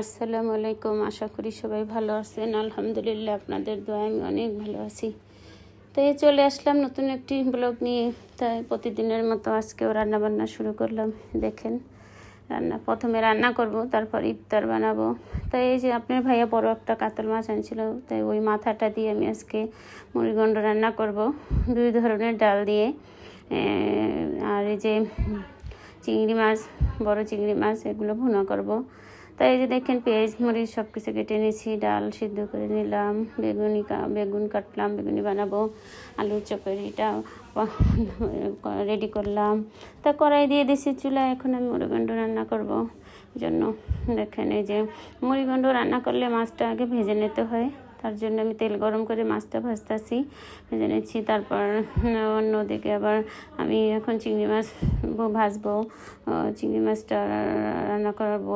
আসসালামু আলাইকুম। আশা করি সবাই ভালো আছেন। আলহামদুলিল্লাহ আপনাদের দোয়া আমি অনেক ভালো আছি। তো এই চলে আসলাম নতুন একটি ব্লগ নিয়ে। তাই প্রতিদিনের মতো আজকেও রান্না বান্না শুরু করলাম। দেখেন, রান্না, প্রথমে রান্না করব, তারপর ইফতার বানাবো। তাই এই যে আপনার ভাইয়া বড় একটা কাতল মাছ আনছিল, তাই ওই মাথাটা দিয়ে আমি আজকে মুড়িগন্ড রান্না করব। দুই ধরনের ডাল দিয়ে। আর এই যে চিংড়ি মাছ, বড় চিংড়ি মাছ, এগুলো ভুনা করব। তাই এই যে দেখেন পেঁয়াজ, মরিচ সব কিছু কেটে নিয়েছি, ডাল সিদ্ধ করে নিলাম, বেগুনি বেগুন কাটলাম, বেগুনি বানাবো, আলুর চপেরিটা রেডি করলাম। তা কড়াই দিয়ে দিয়েছি চুলা এখন আমি মুড়িগন্ড রান্না করব। জন্য দেখেন এই যে মুড়িগন্ড রান্না করলে মাছটা আগে ভেজে নিতে হয়। তার জন্য আমি তেল গরম করে মাছটা ভাজতেছি ভেজে নিচ্ছি। তারপর অন্যদিকে আবার আমি এখন চিংড়ি মাছ ভাজবো চিংড়ি মাছটা রান্না করব।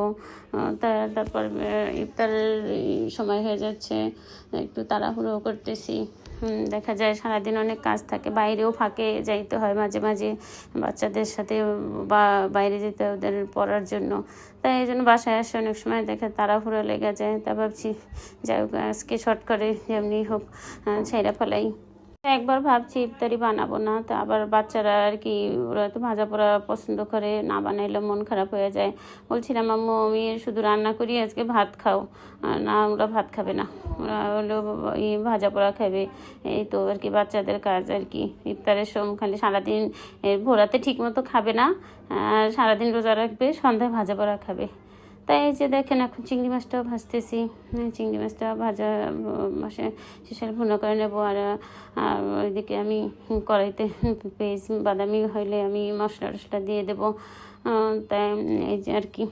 তারপর আহ, ইফতারের সময় হয়ে যাচ্ছে একটু তাড়াহুড়ো করতেছি। দেখা যায় সারাদিন অনেক কাজ থাকে বাইরেও ফাঁকে যাইতে হয় মাঝে মাঝে। বাচ্চাদের সাথে বা বাইরে যেতে ওদের পড়ার জন্য। তাই এই জন্য বাসায় আসে অনেক সময় দেখে তাড়াহুড়ো লেগে যায়। তা ভাবছি, যাই হোক, আজকে শর্ট করে যেমনি হোক ছেড়ে ফেলাই। একবার ভাবছি ইফতারি বানাবো না, তা আবার বাচ্চারা আর কি, ওরা তো ভাজা পোড়া পছন্দ করে, না বানাইলে মন খারাপ হয়ে যায়। বলছিলাম, আম্মু, আমি শুধু রান্না করি, আজকে ভাত খাও। না, ওরা ভাত খাবে না। ওরা হলো এই ভাজা পোড়া খাবে। এই তো আর কি বাচ্চাদের কাজ আর কি, ইফতারের সময় খালি সারাদিন ভোরাতে ঠিক মতো খাবে না, আর সারাদিন রোজা রাখবে, সন্ধ্যায় ভাজা পোড়া খাবে। তাই এই যে দেখেন এখন চিংড়ি মাছটাও ভাজতেছি এই চিংড়ি মাছটা ভাজা মাসে শেষে ভুনা করে নেব আর ওইদিকে আমি কড়াইতে পেঁয়াজ, বাদামি হইলে আমি মশলা টশলা দিয়ে দেবো তাই এই যে আর কি।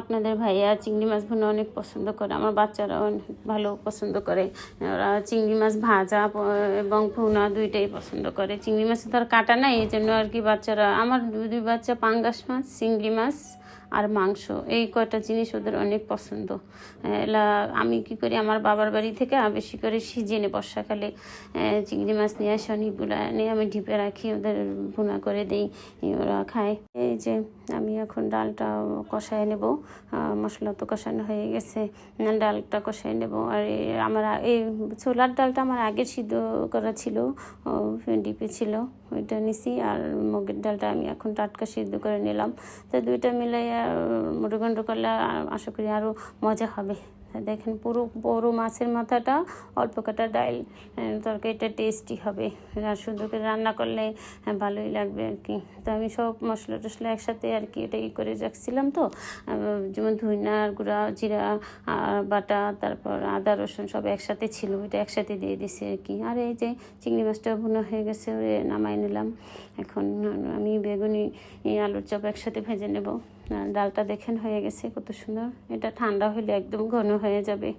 আপনাদের ভাইয়া চিংড়ি মাছ ভুনা অনেক পছন্দ করে, আমার বাচ্চারাও অনেক ভালো পছন্দ করে। ওরা চিংড়ি মাছ ভাজা এবং ভুনা দুইটাই পছন্দ করে। চিংড়ি মাছে তো আর কাটা নাই, এই জন্য আর কি বাচ্চারা, আমার দুই বাচ্চা পাঙ্গাস মাছ, চিংড়ি মাছ আর মাংস। এই কয়টা জিনিস ওদের অনেক পছন্দ। এলা, আমি কি করি, আমার বাবার বাড়ি থেকে বেশি করে সিজিয়ে নে বর্ষাকালে চিংড়ি মাছ নিয়ে আসি অনেকগুলো নিয়ে আমি ঢিপে রাখি, ওদের ভুনা করে দিই ওরা খায়। এই যে, আমি এখন ডালটা কষায় নেব। মশলা তো কষানো হয়ে গেছে, ডালটা কষায় নেব। আর আমার এই ছোলার ডালটা আমার আগে সিদ্ধ করা ছিল ডিপে ছিল, ওইটা নিছি। আর মুগের ডালটা আমি এখন টাটকা সিদ্ধ করে নিলাম। তো দুইটা মিলাই মুড়িগন্ড করলে আশা করি আরও মজা হবে। দেখেন পুরো বড় মাছের মাথাটা অল্প কাটা ডাল তরকারিটা টেস্টি হবে। আর করে রান্না করলে ভালোই লাগবে আর কি। তো আমি সব মশলা টশলা একসাথে আর কি এটা ই করে রাখছিলাম তো। যেমন ধুইনার গুঁড়া, জিরা বাটা, তারপর আদা, রসুন সব একসাথে ছিল, ওইটা একসাথে দিয়ে দিছি আর কি। আর এই যে চিংড়ি মাছটা ভুনা হয়ে গেছে নামাই নিলাম। এখন আমি বেগুনি আলুর চপ একসাথে ভেজে নেব। ডালটা দেখেন হয়ে গেছে কত সুন্দর। এটা ঠান্ডা হলে একদম ঘন হয়ে যাবে।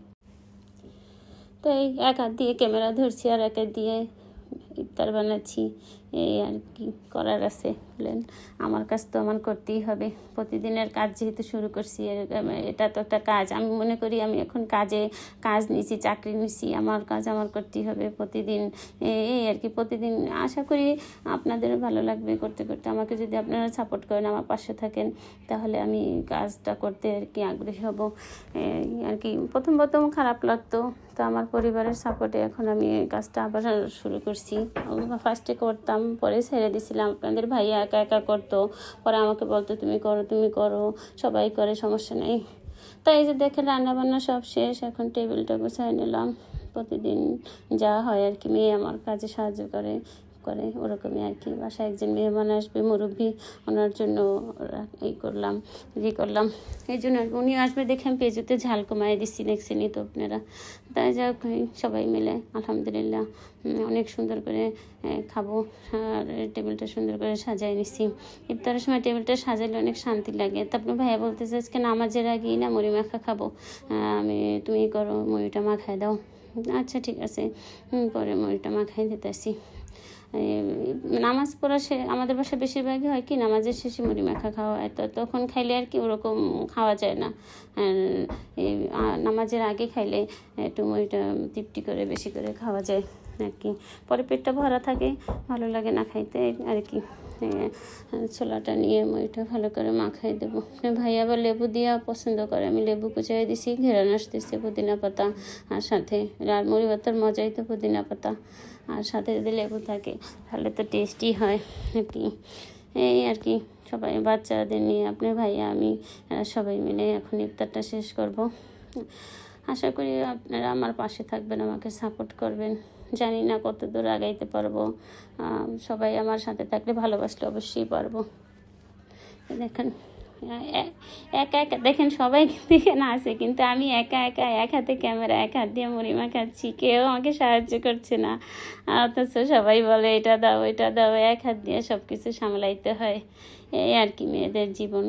তো এই এক হাত দিয়ে ক্যামেরা ধরছি আর এক দিয়ে ইফতার বানাচ্ছি, এই আর কি করার আছে বলেন। আমার কাজ তো আমার করতেই হবে। প্রতিদিনের কাজ যেহেতু শুরু করছি এরকম এটা তো একটা কাজ। আমি মনে করি আমি এখন কাজে কাজ নিছি, চাকরি নিছি, আমার কাজ আমার করতেই হবে প্রতিদিন। এই আর কি প্রতিদিন আশা করি আপনাদের ভালো লাগবে করতে করতে। আমাকে যদি আপনারা সাপোর্ট করেন, আমার পাশে থাকেন, তাহলে আমি কাজটা করতে আর কি আগ্রহী হব। আর কি প্রথম প্রথম খারাপ লাগতো, তো আমার পরিবারের সাপোর্টে এখন আমি কাজটা আবার শুরু করছি। ফার্স্টে করতাম, পরে ছেড়ে দিছিলাম। আপনাদের ভাইয়া একা একা করতো, পরে আমাকে বলতো, তুমি করো তুমি করো, সবাই করে, সমস্যা নেই। তাই এই যে দেখে রান্নাবান্না সব শেষ, এখন টেবিলটা গুছাই নিলাম। প্রতিদিন যা হয় আর কি, মেয়ে আমার কাজে সাহায্য করে। করে, ওরকমই আর কি বাসায় একজন মেহমান আসবে, মুরব্বী, ওনার জন্য এই করলাম, ই করলাম। এই জন্য আর উনি আসবে দেখে আমি পেঁজুতে ঝাল কমাই দিচ্ছি দেখছেনই তো আপনারা। তাই যাক সবাই মিলে আলহামদুলিল্লাহ অনেক সুন্দর করে খাব। আর টেবিলটা সুন্দর করে সাজাই নিছি। ইফতারের সময় টেবিলটা সাজালে অনেক শান্তি লাগে। তারপরে ভাইয়া বলতেছে, আজকে নামাজের আগেই না মুড়ি মাখা খাব? আমি, তুমি করো, মুড়িটা মাখায় দাও। আচ্ছা ঠিক আছে পরে মুড়িটা মাখাই দিতেছি। নামাজ পড়া সে, আমাদের বাসায় বেশিরভাগই হয় কি, নামাজের শেষে মুড়ি মাখা খাওয়া হয়। তো তখন খাইলে আর কি ওরকম খাওয়া যায় না। নামাজের আগে খাইলে একটু মুড়িটা তৃপ্তি করে, বেশি করে খাওয়া যায় আর কি। পরে পেটটা ভরা থাকে, ভালো লাগে না খাইতে আর কি। ছোলাটা নিয়ে মুড়িটা ভালো করে মাখাই দেবো। ভাই আবার লেবু দিয়া পছন্দ করে, আমি লেবু কুচাই দিছি, ঘেরান আসতেছে পুদিনা পাতা, আর সাথে আর মুড়ি ভাতের মজাই তো পুদিনা পাতা, আর সাথে যদি লেবু থাকে, তাহলে তো টেস্টি হয় আর কি। এই আর কি, সবাই বাচ্চাদের নিয়ে আপনার ভাইয়া, আমি সবাই মিলে এখন ইফতারটা শেষ করব। আশা করি আপনারা আমার পাশে থাকবেন, আমাকে সাপোর্ট করবেন। জানি না কত দূর আগাইতে পারব। সবাই আমার সাথে থাকলে ভালোবাসলে অবশ্যই পারব। দেখেন একা একা, দেখেন সবাই দেখেন আসে কিন্তু আমি একা একা, এক হাতে ক্যামেরা, এক হাত দিয়ে মরিমা খাচ্ছি, কেউ আমাকে সাহায্য করছে না। অথচ সবাই বলে, এটা দাও এটা দাও। এক হাত দিয়ে সব কিছু সামলাইতে হয়। এই আর কি, মেয়েদের জীবন।